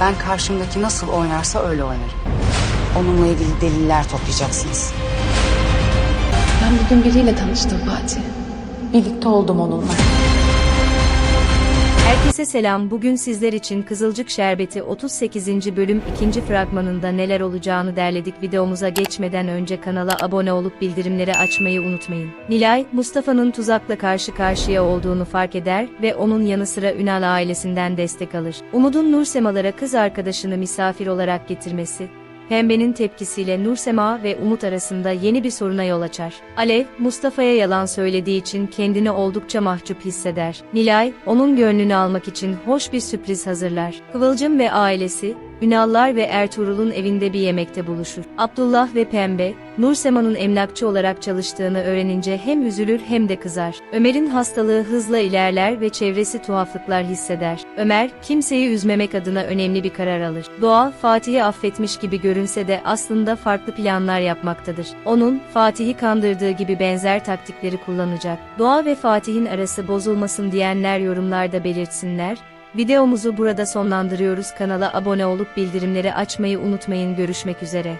Ben karşımdaki nasıl oynarsa öyle oynarım. Onunla ilgili deliller toplayacaksınız. Ben bugün biriyle tanıştım Fatih. Birlikte oldum onunla. Herkese selam. Bugün sizler için Kızılcık Şerbeti 38. bölüm 2. fragmanında neler olacağını derledik. Videomuza geçmeden önce kanala abone olup bildirimleri açmayı unutmayın. Nilay, Mustafa'nın tuzakla karşı karşıya olduğunu fark eder ve onun yanı sıra Ünal ailesinden destek alır. Umut'un Nursemalara kız arkadaşını misafir olarak getirmesi, Pembe'nin tepkisiyle Nursema ve Umut arasında yeni bir soruna yol açar. Alev, Mustafa'ya yalan söylediği için kendini oldukça mahcup hisseder. Nilay, onun gönlünü almak için hoş bir sürpriz hazırlar. Kıvılcım ve ailesi, Ünallar ve Ertuğrul'un evinde bir yemekte buluşur. Abdullah ve Pembe, Nursema'nın emlakçı olarak çalıştığını öğrenince hem üzülür hem de kızar. Ömer'in hastalığı hızla ilerler ve çevresi tuhaflıklar hisseder. Ömer, kimseyi üzmemek adına önemli bir karar alır. Doğa, Fatih'i affetmiş gibi görünse de aslında farklı planlar yapmaktadır. Onun, Fatih'i kandırdığı gibi benzer taktikleri kullanacak. Doğa ve Fatih'in arası bozulmasın diyenler yorumlarda belirtsinler. Videomuzu burada sonlandırıyoruz. Kanala abone olup bildirimleri açmayı unutmayın. Görüşmek üzere.